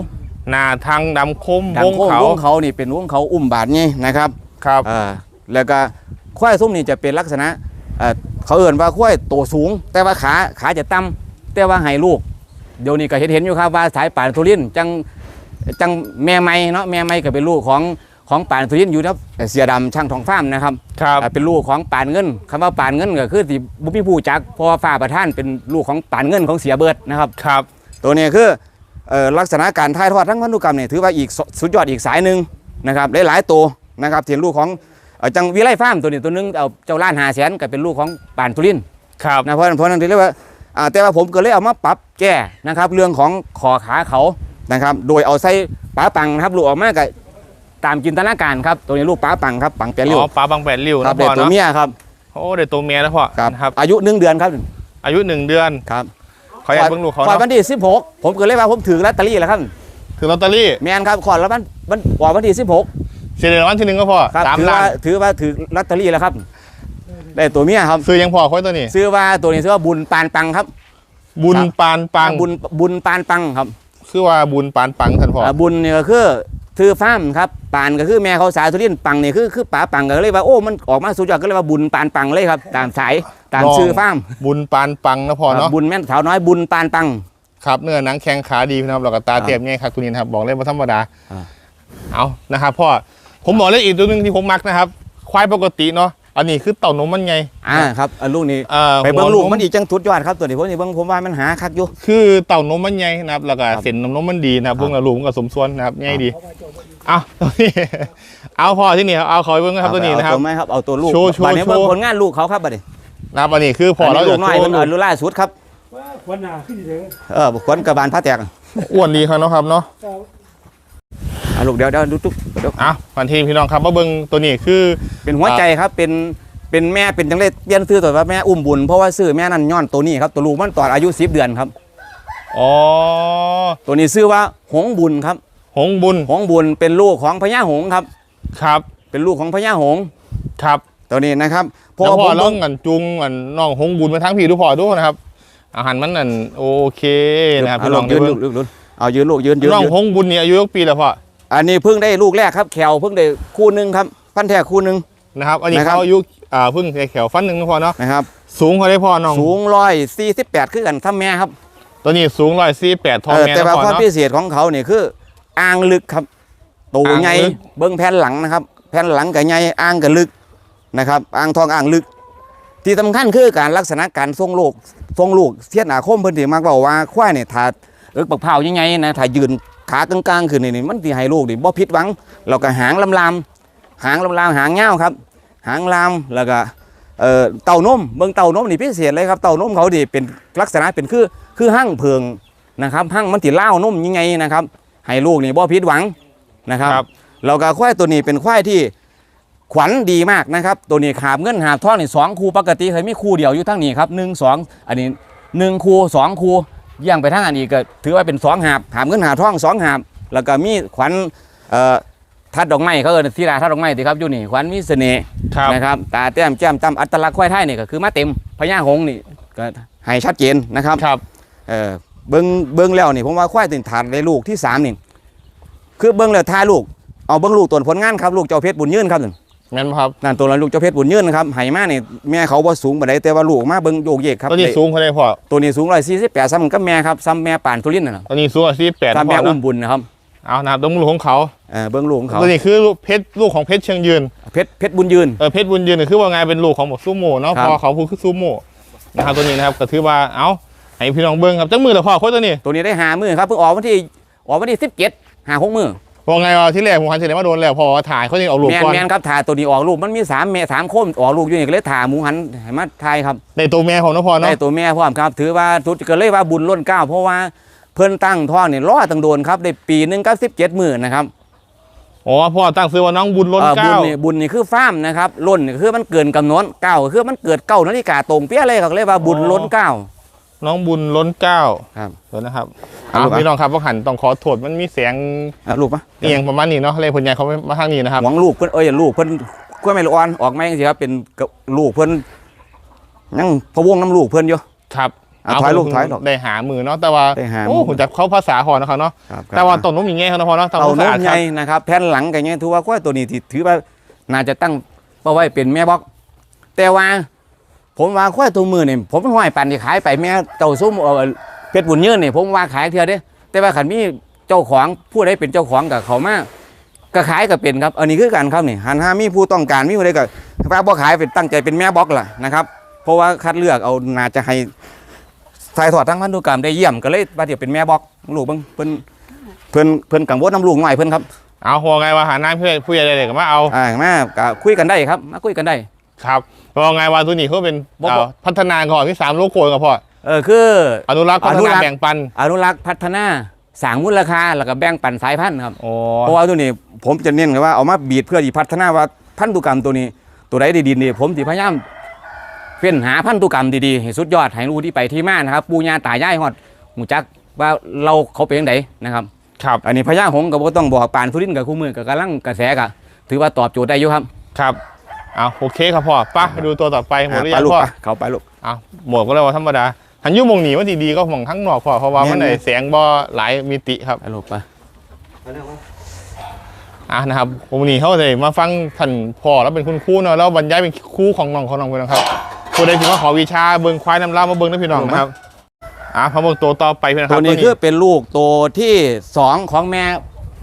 หน้าทางดำคมดัวงงโคมเขาวงเขานี่เป็นวงเขาอุ้มบาดนี่นะครับครับอ่าแล้วก็ควายส้มนี่จะเป็นลักษณะเอ่อเขาเอื่นว่าควายโตสูง แต่ว่าขาขาจะต่ำแต่ว่าให้ลูก เดี๋ยวนี้ก็เห็นเห็นอยู่ครับว่าสายป่านทุรินทร์จังจังแม่ไม้เนาะแม่ไม้ก็เป็นลูกของของป่านทุรินทร์อยู่ครับเสียดำช่างทองฟ้าร์มนะครับ ครับอ่าเป็นลูกของป่านเงินคำว่าป่านเงินก็คือที่บุพิผู้จักเพราะว่าฟ้าประท่านเป็นลูกของป่านเงินของเสียเบิดนะครับ ครับ ตัวนี้คือเอ่อ ลักษณะการถ่ายทอดทั้งพันธุกรรมเนี่ยถือว่าอีกสสุดยอดอีกสายหนึ่งนะครับหลายๆตัวนะครับที่ลูกของเอ่อจังวิไลฟาร์มตัวนี้ตัวหนึงเอาเจ้าล้านหาแสนก็เป็นลูกของป่านทุรินทร์ครับนะเพราะเพราะนั้นที่เรียกว่าอ่าแต่ว่าผมก็เลยเอามาปรับแก้นะครับเรื่องของคอขาเขานะครับโดยเอาใส่ป๋าปังนะครับลูกออกมาก็ตามจินตนาการครับตัวนี้ลูกป๋าปังครับปังแปลริ้วอ๋อปลาบางแปดริ้วครันะบพ่เด็อกตัวเนาะเมียครับโอ้เด็กตัวเมียนะพ่อครับนะครับอายุหนึ่งเดือนครับอายุหนึ่งเดือนครับ ขออยากเบิ่งลูกเขาคอดเนาะวันที่ 16 ผมก็เลยว่าผมถือลอตเตอรี่แล้วครับถือลอตเตอรี่แมนครับคอดแล้ววันวันออกวันที่ 16เฉลี่ยรางวัลที่หนึ่งก็พอครับสามถือล้าว่านถือว่าถือลอตเตอรี่แล้วครับ ได้ตัวเมียครับ ซื้อยังพอค่อยตัวนี้ ซื้อว่าตัวนี้ซื้อว่าบุญปานปังครับ บุญครับปานปังบุญบุญปานปังครับคือว่าบุญปานปังท่านพ่ออ่าบุญเนี่ยก็คือ ถือฟ้าร์มครับปานก็คือแม่เขาสายทุเรียนปังนี่คือคือป๋าปังก็เลยว่าโอ้มันออกมาสุดยอดก็เลยว่าบุญปานปังเลยครับ ตามสายตามชื่อฟ้าร์มบุญปานปังนะพ่อเนาะบุญแม่นสาวน้อยบุญปานปังครับเนื้อหนังแข็งขาดีนะครับแล้วก็ตาครับเตียมง่ายครับตัวนี้นะครับบอกเลยว่าธรรมดาอ่าเอานะครับพ่อผมบอกเลยอีกตัวหนึงที่ผมมักนะครับ ควายปกติเนาะ อันนี้คือเต่านมมันไง อ่าครับอ่าลูกนี้เอ่อไปเบิ้งหัวลูกมันอีกจังสุดยอดครับตัวนี้ผมนี่เบิ้งผมว่ามันหาคักอยู่คือเต่านมมันใหญ่นะครับแล้วก็ครับเส้นนมนมมันดีนะครับครับเบิ้งแล้วลูกมันก็สมส่วนนะครับใหญ่ดีเอาตัวนี้เอาพอที่นี่เอาขอเบิ้งนะครับตัวนี้นะครับเอาตัวไหมครับเอาตัวลูกโชว์โชว์บัดนี้เบิ้งโชว์ผลงานลูกเขาครับบัดนี้นะครับอันนี้คือพอเรานนี้ลูจะกน้อยโชเพิ่ว์นลูเอกอลูกล่าสุดครับวันหน้าขึ้นเยอะเออบุคคลกระบาลพระแตกอ้วนดีครับเนาะครับเนาะ อะลูกเดี๋ยวเดี๋ยวดูตุ๊กเดี๋ยวอะพันทีพี่น้องครับมาเบิ้งตัวนี้คือ เป็นหัวใจครับเป็นเป็นแม่เป็นจังเลยเปลี่ยนชื่อตัวว่าแม่อุ้มบุญเพราะว่าชื่อแม่นั่นย้อนตัวนี้ครับตัวลูกมันตอนอายุ10เดือนครับ อ๋อ ตัวนี้ชื่อว่าหงบุญครับ หงบุญ หงบุญเป็นลูกของพญาหงส์ครับ ครับ เป็นลูกของพญาหงส์ครับตัวนี้นะครับเพแล้วราะพอว่าผมล่เบิ่องงกันจุงกันน้องหงบุญมาทั้งพี่ดูพอดูนะครับ อาหารมันนั่นโอเคนะครับเอาพี่ลน้อองงยืนเบิ่ลูงกลูกลูกเอายืนลูกยืนยืนน้องยืนหงบุญนี่อายุยกปีแล้วพ่อ อันนี้เพิ่งได้ลูกแรกครับแขวเพิ่งได้คู่หนึ่งครับพันแท้คู่หนึ่ง นะครับอันนี้นะครับ เขาอายุอ่าเพิ่งแขวฟันหนึ่งนะพ่อเนาะนะครับ สูงเขาได้พ่อน้องสูงร้อยสี่สิบแปดคือกันทำแม่ครับตัวนี้สูงร้อยสี่แปดทองเออแม่แต่นะว่าพ่อความเนาะ พิเศษของเขาเนี่ยคืออ่างลึกครับตัวอ่างลึกใหญ่เบิ้งแผ่นหลังนะครับ แผ่นหลังกับใหญ่อ่างกับลึกนะครับอ่างทองอ่างลึก ที่สำคัญคือการลักษณะการทรงลูกทรงลูกเทียนอาคมเพิ่นที่มักบอกว่าควายเนี่ยถ้าเอิกปักเผายังไงนะถ้ายืน ขากลางๆขึ้นนี่นี่มันสิให้ลูกนี่บ่ผิดหวังแล้วก็หางลำๆหางลำๆหางเงาวครับ หางลำแล้วก็เอ่อเต่านมเบิ่งเต่านมนี่พิเศษเลยครับเต่านมเขาดิเป็นลักษณะเป็นคือคือหั่งเพิงนะครับหั่งมันสิเล่าวนมยังไงนะครับ ให้ลูกนี่บ่ผิดหวังนะครับครับแล้วก็ควายตัวนี้เป็นควายที่ขวัญดีมากนะครับ ตัวนี้ขาบเงินหาบทองนี่สองคู่ปกติเคยมีคู่เดียวอยู่ทั้งนี้ครับหนึ่งสองอันนี้หนึ่งคู่สองคู่ เยี่ยงไปทั้งอันนี้ก็ถือว่าเป็นสองหาบหาบเงินหาบทองสองหาบแล้วก็มีขวัญเอ่อทัดดอกไม้เขาเอิ้นทีราทัดดอกไม้ติครับอยู่นี่ขวัญมีเสน่ห์ครับนะครับตาแต้มแจ่มจำอัตลักษณ์ควายไทยนี่ก็คือมาเต็มพญาหงส์นี่ก็ให้ชัดเจนนะครับครับเออเบิ้งเบิ้งแล้วนี่ผมว่าควายติดฐานในลูกที่สามนี่คือเบิ้งแล้วทายลูกเอาเบิ้งลูกตัวผลงานครับลูกเจ้าเพชรบุญยืนครับนั่นแม่นบ่ครับนั่นตัวนั้นลูกเจ้าเพชรบุญยืนนะครับไหมานี่แม่เขาบ่สูงปานใดแต่ว่าลูกมาเบิ้งโยกเยกครับตัวนี้สูงเขาได้พ่อตัวนี้สูงร้อยสี่สิบแปดซ้ำกับแม่ครับซ้ำแม่ป่านทุลินน่ะนะตัวนี้สูงร้อยสี่แปดซ้ำพ่แม่ออุ้เนาะมบุญนะครับเอานะครับต้องลูกของเขาเออเบิ้งลูกของเขาตัวนี้คือลูกเพชรลูกของเพชรเชียงยืนเพชรเพชรบุญยืนเออเพชรบุญยืนนี่คือว่าไงเป็นลูกของหมกซูโม่เนาะครับพอเขาพูดคือซูโม่นะครับตัวนี้นะครับก็ถือว่าเอาให้พี่น้องเบิ้งครับจังมือละพ่อโคตรตัวนี้ตัวนี้ได้หามือครับเพิ่งออกวันที่ออกวันที่สิบเจ็ดหาหกมือ บอกไงว่าที่แรกผมหันเฉลยว่าโดนแล้วพอถ่ายเขายังเอาลูกแมนก่อนแมนครับถ่ายตัวนี้ออกลูกมันมีสามแม่สามโคมออกลูกอยู่นี่ก็เลยถ่ายหมูหันให้มาถ่ายครับในตัวแม่ของนะพ่อเนาะได้ตัวแม่พร้อมครับ ถือว่าทุกก็เลยว่าบุญล้นเกล้าเพราะว่าเพิ่นตั้งท้องนี่รอตั้งโดนครับได้ปีหนึงก็สิบเจ็ดหมื่นนะครับอ๋อพ่อตั้งซื้อว่าน้องบุญล้นเอ่อบุเก้าญนี่บุญนี่คือฟ้าร์มนะครับล้นนี่คือมันเกินกำหนดเก้าก็คือมันเกิดเก้านาฬิกาตรงเปี้ยเลยครับเรียกว่าบุญล้นเก้า น้องบุญล้นเก้าครับเดี๋ยวนะครับเอาเอาลูกอะ พี่น้องครับว่าหันต้องขอโทษมันมีเสียงอะลูกปะเอียงประมาณนี้เนาะเลยผลใหญ่เขามาทางนี้นะครับหวังลูกเพิ่นเอ้ยลูกเพิ่นกล้วยไม่ละอ่อนออกมาจังซี่ครับเป็นกับลูกเพิ่นยังพะวงน้ำลูกเพิ่นอยู่ ครับอะถอยลูกถอยลูกได้หามือเนาะแต่ว่าได้หาโอ้มือผมจะเข้าภาษาหอนะครับเนาะครับแต่ว่าต้นนมอย่างเงี้ยครับนะพ่อเนาะเต่าทำความนสะอาดมคใหรับญ่นะครับแผ่นหลังกันเงี้ยถือว่ากล้วยตัวนี้ที่ถือว่าน่าจะตั้งเป้าไว้เป็นแม่บอกแต่ว่า ผมว่าควายตัวมือนี่ผมเป็นห้อยปันที่ขายไปแม่เจ้าซุ้มเอาเพชรบุญยืนนี่ผมว่าขายเทื่อเด้แต่ว่าขันมีเจ้าของผู้ใดเป็นเจ้าของกับเขามาก็ขายก็เป็นครับอันนี้คือการครับนี่หันห้ามีผู้ต้องการมีผู้ใดก็ว่าบ่ขายเป็นตั้งใจเป็นแม่บล็อกล่ะนะครับ เพราะว่าคัดเลือกเอาน่าจะให้ถ่ายทอดทางพันธุกรรมได้เยี่ยมก็เลยว่าเดี๋ยวเป็นแม่บล็อกลูกเบิ่งเพิ่นเพิ่นเพิ่นกังวลน้ำลูกหน่อยเพิ่นครับเอาหัวไงว่าหาน้ำเพื่อผู้ใหญ่เลยก็มาเอาอ่ามาก็คุยกันได้ครับมาคุยกันได้ ครับว่าไงว่าตัวนี้เขาเป็นบอกเอ่อพัฒนาก่อนที่สามโลโก้กับพ่อเออคืออนุรักษ์พัอฒนุรันากษ์แบ่งปันอนุรักษ์พัฒนาสร้างมูลค่าแล้วก็แบ่งปันสายพันธุ์ครับ โอ้เพราะว่าตัวนี้ผมจะเน้นเลยว่าเอามาบีดเพื่อที่พัฒนาว่าพันธุกรรมตัวนี้ ตัวใดดีๆนี่ผมสิพยายามเฟ้นหาพันธุกรรมดีๆให้สุดยอดให้รู้ที่ไปที่มานะครับ ปูญาตายายฮอดหูจักว่าเราเขาเป็นยังไงนะครับ ครับอันนี้พญาหงส์ก็บ่ต้องบอกปานสุรินทร์กับคู่มือกับกำลังกระแสก็ถือว่าตอบโจทย์ได้อยู่ครับ ครับ เอาโอเคครับพ่อไป้าไปดูตัวต่อไปหมดหรือไปยังลูกพ่อไปเขาไปลูกเอาหมดก็เลยว่าธรรมดาหันอยุ่หมองหนีว่าดีๆก็หมองทั้งนอกพ่อเพราะว่ามันแม่ไหนนๆแสงบ่หลายมิติครับไปลูกไปอะนะครับวันนี้เขาเลยมาฟังท่านพ่อแล้วเป็นคุณครูเนาะแล้วบรรยายเป็นครูของน้องของน้องพี่น้องครับผู้ใดที่มาขอวิชาเบิ่งควายน้ำเล่ามาเบิ่งนะพี่น้องนะครับอะพอเบิ่งตัวต่อไปพี่น้องคตัรับวนี้คือเป็นลูกตัวที่สองของแม่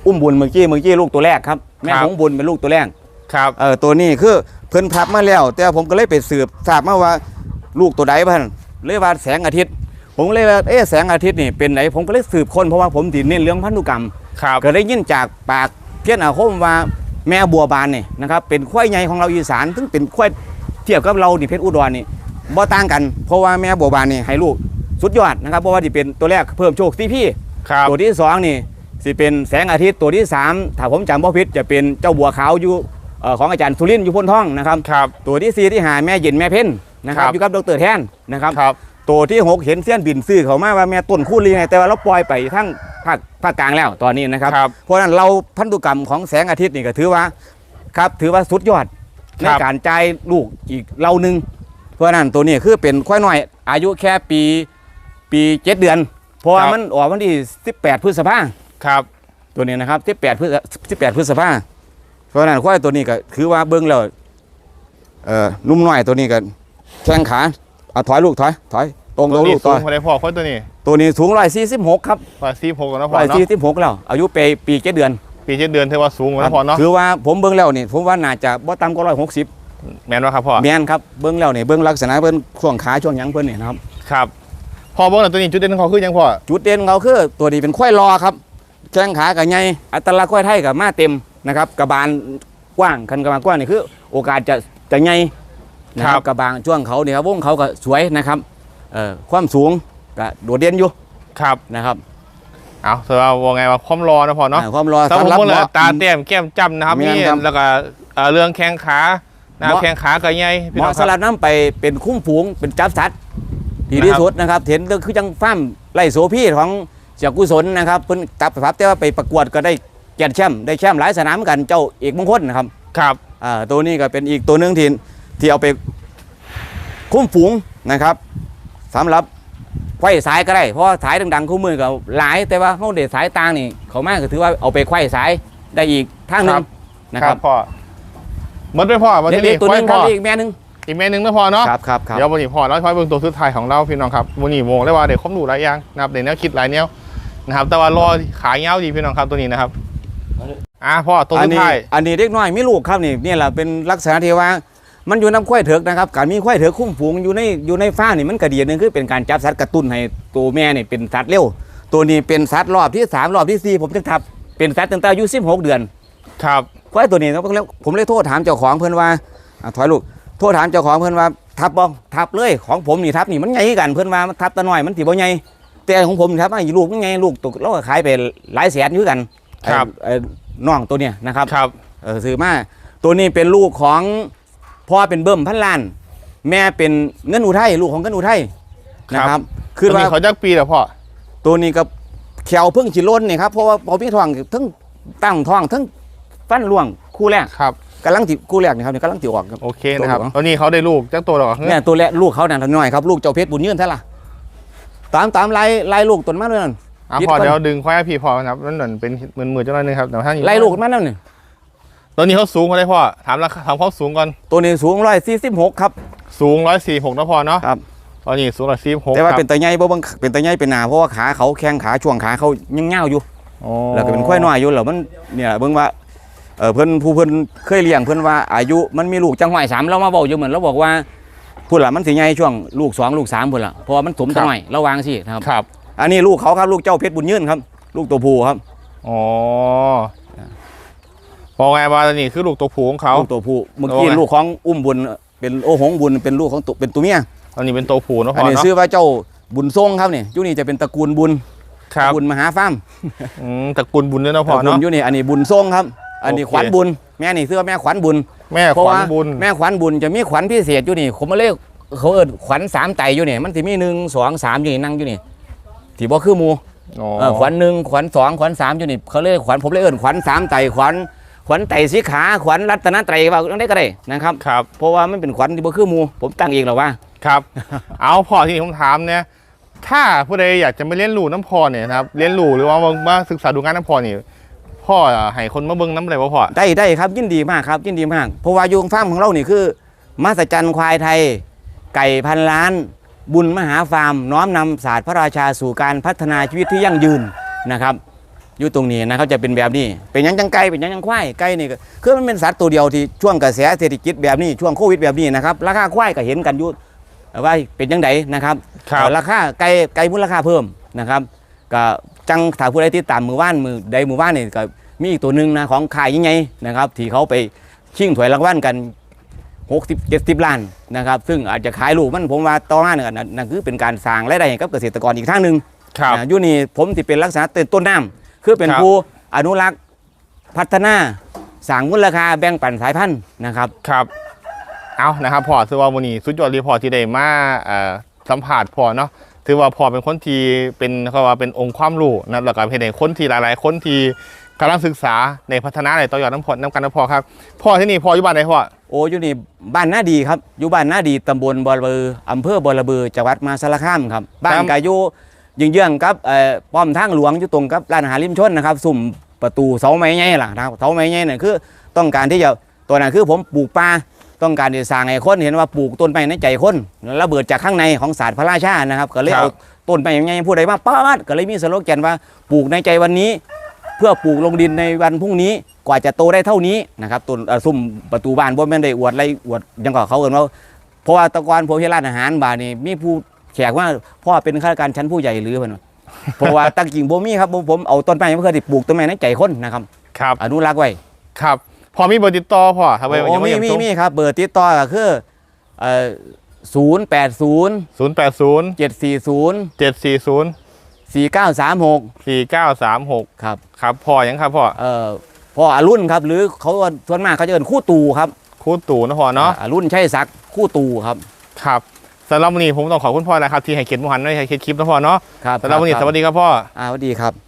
อุ้มบุญเมื่อกี้เมื่อกี้ลูกตัวแรกครับแม่หงบุญเป็นลูกตัวแรกครับเออตัวนี้คือเพิ่นพับมาแล้ว แต่ผมก็เลยไปสืบทราบมาว่าลูกตัวใดพันเลยว่าแสงอาทิตย์ ผมเลยว่าเอ๊ะแสงอาทิตย์นี่เป็นไหนผมก็เลยสืบค้นเพราะว่าผมติเน้นเรื่องพันธุกรรมครับก็ได้ยินจากปากเพี้ยนอาคมว่าแม่บัวบานนี่นะครับเป็นควายใหญ่ของเราอีสานซึ่งเป็นควายเทียบกับเราดิเพชรอุดรนี่บ่ต่างกัน เพราะว่าแม่บัวบานนี่ให้ลูกสุดยอดนะครับเพราะว่าที่เป็นตัวแรกเพิ่มโชคที่พี่ครับตัวที่สองนี่สิเป็นแสงอาทิตย์ตัวที่สามถ้าผมจำบ่ผิดจะเป็นเจ้าบัวขาวอยู่เอ่อ ของอาจารย์สุรินทร์อยู่พ้นท้องนะครับครับตัวที่สี่ที่หาแม่เย็นแม่เพ่นนะครับครับอยู่กับดรแทนนะครับครับตัวที่หกเห็นเสี้ยนบินซื้อเขามาว่าแม่ต้นคู่ลีไงแต่ว่าเราปล่อยไปทั้งภาคภาคกลางแล้วตอนนี้นะครับครับเพราะฉะนั้นเราพันธุกรรมของแสงอาทิตย์นี่ก็ถือว่าครับถือว่าสุดยอดคในรับการจ่ายลูกอีกเราหนึ่งเพราะฉะนั้นตัวนี้คือเป็นควายน้อย อายุแค่ปีปีเจ็ดเดือน เพราะว่ามันออกวันที่18พฤษภาครับ ตัวนี้นะครับ18พฤษ18พฤษภา เพราะฉะนั้นควายตัวนี้ก็ถือว่าเบิ้งแล้วเอ่อนุ่มน้อยตัวนี้ก็แข้งขาเอาถอยลูกถอยถอยตรงตตัรวงนี้ลูกสูต่องพอได้พ่อคนตัวนี้ ตัวนี้สูง146ครับร้อยสี่หกแล้วพ่อเนาะ146แล้วอายุไปปีเจ็ดเดือน ปีเจ็ดเดือนเทว่าสูงแล้วพ่อเนาะคือว่าผมเบิ้งแล้วนี่ผมว่าน่าจะบ่ต่ำกว่า160แม่นว่าครับพ่อแม่นครับเบิ้งแล้วนี่เบิ้งลักษณะเบิ้งช่วงขาช่วงหยังเพิ่นนี่นะครับครับพ่อเบิ่งแล้วตัวนี้จุดเด่นของเขาคือหยังพ่อจุดเด่นของเขาคือตัวนี้เป็นควายรอครับแข้งขากับใหญ่อัตลักษณ์ควายไทยกับมาเต็ม นะครับกระบาลกว้างคันกระบาลกว้างนี่คือ โอกาสจะจะใหญ่นะครับกระบาลช่วงเขาเนี่ยครับวงเขาก็สวยนะครับเอ่อความสูงก็โดดเด่นอยู่ครับนะครับเอาแต่ว่าว่าไงว่าความรอนะพ่อเนาะอ่าความรอถ้าผมสำหรับเบิ่งเหแล้วมาะตาแต้มแก้มจ้ำนะครับแม่นนี่ครับแล้วก็เอ่อเรื่องแข้งขานะครับเหมาะแข้งขาก็ใหญ่พี่เหน้อมาะงคสำหรัรับบน้ำไปเป็นคุ้มฝูงเป็นจับสัตว์ที่ที่สุดนะครับ เห็นก็คือจังฟ้าร์มไล่โสพีของเสียกุศลนะครับเพิ่นตับไปพับแต่ว่าไปประกวดก็ได้ แก่นแชมป์ได้แชมป์หลายสนามเหมือนกันเจ้าเอกมงคลนะครับครับอ่าตัวนี้ก็เป็นอีกตัวหนึ่งที่ที่เอาไปคุ้มฝูงนะครับสำหรับไขว้สายก็ได้เพราะว่าสายดังๆคู่มือก็หลาย แต่ว่าเขาเด็ดสายต่างนี่ เขามากก็ถือว่าเอาไปไขว้สายได้อีกทางหนึ่งนะคครัรับบพ่อหมดไปพ่อวันเด็นี้กๆตัวหนึงพ่คอรับอีกแม่หนึงอีกแม่หนึงนะพ่อเนาะครับครับครับเดี๋ยววันนี้พ่อแล้วพ่อเบิ่งตัวสุดท้ายของเราพี่น้องครับวันนี้โมงได้ว่าเด็กครบหนูหลายอย่างนะครับเด็กแนวคิดหลายแนวนะครับ แต่ว่ารอขายเงาวดีพี่น้องครับตัวนี้นะครับ อะพ่อตัวอัสุดนี้ท้ายอันนี้เด็กน้อยมีลูกครับนี่นี่แหละเป็นลักษณะที่ว่า มันอยู่น้ำข้อยเถิกนะครับการมีข้อยเถิกคุ้มฝูงอยู่ในอยู่ในฟ้านี่มันกระเดียดหนึงคือเป็นการจับสัตว์กระตุ้นให้ตัวแม่นี่เป็นสัตว์เร็ว ตัวนี้เป็นสัตว์รอบที่สามรอบที่สี่ผมจึงทับเป็นสัตว์ตั้งแต่อายุ16 เดือน ครับ ควายตัวนี้ผมเลยผมเลยโทษถามเจ้าของเพื่อนว่าอะถอยลูกโทษถามเจ้าของเพื่อนว่าทับบ่ทับเลยของผมนี่ทับนี่มันใหญ่กันเพื่อนว่ามันทับตะน้อยมันสิบ่ใหญ่แต่ของผมนี่ทับไอ้ลูกมันใหญ่ลูกตกเราก็ขายไปหลายแสนอยู่กันครับ ไอ้ไอ้ น้องตัวเนี้ยนะครับครับเออซื้อมาตัวนี้เป็นลูกของพ่อเป็นเบิ่มพันล้าน แม่เป็นเงินอุทัยลูกของเงินอุทัยนะครับคืคืออว่าว่าเขาจักปีแล้วพ่อตัวนี้กับแขวเพิ่งจิล้นนี่ครับเพราะว่าพอพี่ท้องทั้งตั้งท้องทั้งฟันร่วงคู่แรกครับกำลังติคู่แรกนี่ครับนี่กำลังติออกครับโอเคนะครับตัวเหรอตอนนี้เขาได้ลูกจักตัวแล้วเหรอเนี่ยตัวแรกลูกเขานั่นน้อยครับลูกเจ้าเพชรบุญยืนเท่าล่ะตามตามไล่ไล่ลูกต้นมาเลยนั่น อะยึดพ่อก่อนเดี๋ยวดึงควายให้พี่พ่อนะครับนั่นเหมือนเป็นเหมือนมือเจ้าหน้าที่ครับแต่ว่าท่านไล่ลูกมันมาแล้วนี่ตอนนี้เขาสูงเขาได้พ่อถามราคาถามเขาสูงก่อนตัวนี้สูงร้อยสี่สิบหกครับ สูงร้อยสี่หกนะพ่อเนาะครับตอนนี้สูงร้อยสี่หกแต่ว่าเป็นตะไงบ่เบังเป็นตะไงเป็นหนาเพราะว่าขาเขาแข้งขาช่วงขาเขายังเงาวอยู่แล้วก็เป็นควายน้อยอยู่แล้วมันเนี่ยเบิ่งว่าเออเพิ่นผู้เพิ่นเคยเลี้ยงเพิ่นว่าอายุมันมีลูกจังหวะสามเรามาเว้าอยู่เหมือนเราบอกว่าพุ่นล่ะมันสิใหญ่ช่วงลูกสองลูกสามพุ่นล่ะเพราะว่ามันสมจังหวะระวังสิครับครับ อันนี้ลูกเขาครับลูกเจ้าเพชรบุญยืนครับ ลูกตัวผู้ครับอ๋อพอไงว่าตอนนี้คือลูกตัวผูของเขาลูกตัวผู้เมื่อกี้โอ้ไงลูกของอุ้มบุญเป็นโอหงบุญเป็นลูกของตัวเป็นตัวเมียตอนนี้เป็นตัวผูนะอัพ่นอนี้เนาะชื่อว่าเจ้าบุญทรงครับนี่อยุนี่จะเป็นตระกูลบุญครับบุญมหาฟาร์มอืมตระกูลบุญด้วยนะตพ่อระกูลเนาะอยุนี่อันนี้บุญทรงครับอันนี้โอเคขวัญบุญแม่นี่ชื่อว่าแม่ขวัญบุญ แม่เพราะขวัญว่าบุญแม่ขวัญบุญจะมีขวัญพิเศษอยู่นี่ผมมาเรียกเขาเอิ้นขวัญสามไตอยู่นี่มันสิมีหนึ่งสองสามอยู่นี่นั่งอยู่นี่ ที่บ่คือหมูอ๋อเออขวัญหนึ่งขวัญสองขวัญสามอยู่นี่เขาเรียกขวัญผมเรียกเอิ้นขวัญสามไตขวัญขวัญไตสีขาขวัญรัตนไตรว่าได้ก็ได้นะครับ ครับเพราะว่ามันเป็นขวัญที่บ่คือหมูผมตั้งเองหรอกว่า ครับ เอาพ่อที่ผมถามเนี่ยถ้าผู้ใดอยากจะมาเลี้ยนรู้น้ำพอเนี่ยนะครับเลี้ยนรู้หรือว่ามามาศึกษาดูงานน้ำพอนี่พ่อให้คนมาเบิ่งน้ำอะไรวะพ่อได้ได้ครับยินดีมากครับยินดีมากเพราะว่าอยู่ฟาร์มของเรานี่คือมาสจันควายไทย ไก่พันล้าน บุญมหาฟาร์ม น้อมนำศาสตร์พระราชาสู่การพัฒนาชีวิตที่ยั่งยืนนะครับอยู่ตรงนี้นะครับจะเป็นแบบนี้ เป็นหยังจังไก่เป็นหยังจังควายไก่นี่ก็คือมันเป็นสัตว์ตัวเดียวที่ช่วงกระแสเศรษฐกิจแบบนี้ช่วงโควิดแบบนี้นะครับราคาควายก็เห็นกันอยู่ว่าเป็นยังไงนะครับครับเอ่อราคาไก่ไก่มูลค่าเพิ่มนะครับก็จังถ้าผู้ใดที่ตามมือว่านมือใดมือว่านนี่ก็มีอีกตัวหนึ่งนะของขายยังไงนะครับที่เขาไปชิงถวยรางวัลกัน 60 70ล้านนะครับ ซึ่งอาจจะขายลูกมันผมว่าต่อมาเนี่ยนั่นนั่นคือเป็นการสร้างรายได้ให้กับเกษตรกรอีกทางหนึ่งครับอ่าอยู่นี่ผมที่เป็นลักษณะเต้นต้นน้ำคือเป็นครับผู้อนุรักษ์พัฒนาสร้างมูลค่าแบ่งปันสายพันธุ์นะครับครับเอานะครับพ่อถือว่าวันนี้สุดยอดรีพอร์ตที่ได้มาเอ่อสัมผัสพ่อเนาะถือว่าพ่อเป็นคนที่เป็นเขาว่าเป็นองค์ความรู้นะแล้วก็เป็นในคนที่หลาย ๆ คนที่กำลังศึกษาในพัฒนาในต่อยอดน้ำพอน้ำกันน้ำพอครับพ่อที่นี่พ่ออยู่บ้านไหนพ่อโอ้อยู่นี่บ้านนาดีครับ อยู่บ้านนาดีตำบลบอระเบืออำเภอบอระเบือจังหวัดมหาสารคามครับ บ้านครับกาอยู่ยิงเยื่องๆกับเอ่อป้อมทางหลวงอยู่ตรงกับร้านอาหารริมชนนะครับสุ่มประตูเสาไม้ใหญ่ล่ะนะครับเสาไม้ใหญ่นั่นคือต้องการที่จะตัวนั้นคือผมปลูกป่าต้องการที่จะสร้างให้คนเห็นว่าปลูกต้นไม้ในใจคนแล้วระเบิดจากข้างในของศาสตร์พระราชานะครับก็เลยครับเอาต้นไม้ใหญ่ๆผู้ใดมาป้าดก็เลยมีสโลแกนว่าปลูกในใจวันนี้ เพื่อปลูกลงดินในวันพรุ่งนี้กว่าจะโตได้เท่านี้นะครับต้นซุ่มประตูบ้านบ่แม่นได้อวดอะไรอวดยังก็เขาเอิ้นว่าเพราะว่าตะกอนโพที่ร้านอาหารบานี่มีผู้แขกว่าพ่อเป็นข้าราชการชั้นผู้ใหญ่หรือเปล่าเพราะว่าตั้งกิ่งบ่มีครับผมเอาต้นไม้ยังไม่อคยได้ปลูกต้นไม้ในใจคนนะครับครับอนุรักษ์ไว้ครับพอมีเบอร์ติดต่อพ่อครับไว้ยังไม่มีมีครับเบอร์ติดต่อก็คือศูนย์แปดศูนย์ศูนย์แปดศูนย์เจ็ดสี่ศูนย์เจ็ดสี่ศูนย์ สี่เก้าสามหกสี่เก้าสามหกครับครับพ่อยังครับพ่อเอ่อพ่ออรุณครับ หรือเขาส่วนมากเขาจะเอินคู่ตูครับคู่ตู่นะพ่อเนาะอรุณใช่สักคู่ตูครับครับสำหรับวันนี้ผมต้องขอบคุณพ่อนะครับที่ให้เขียนมุหันไให้เขียนคลิปนะพ่อเนาะครับสำหรับวันนี้สวัสดีครับพ่ออ่าสวัสดีครับ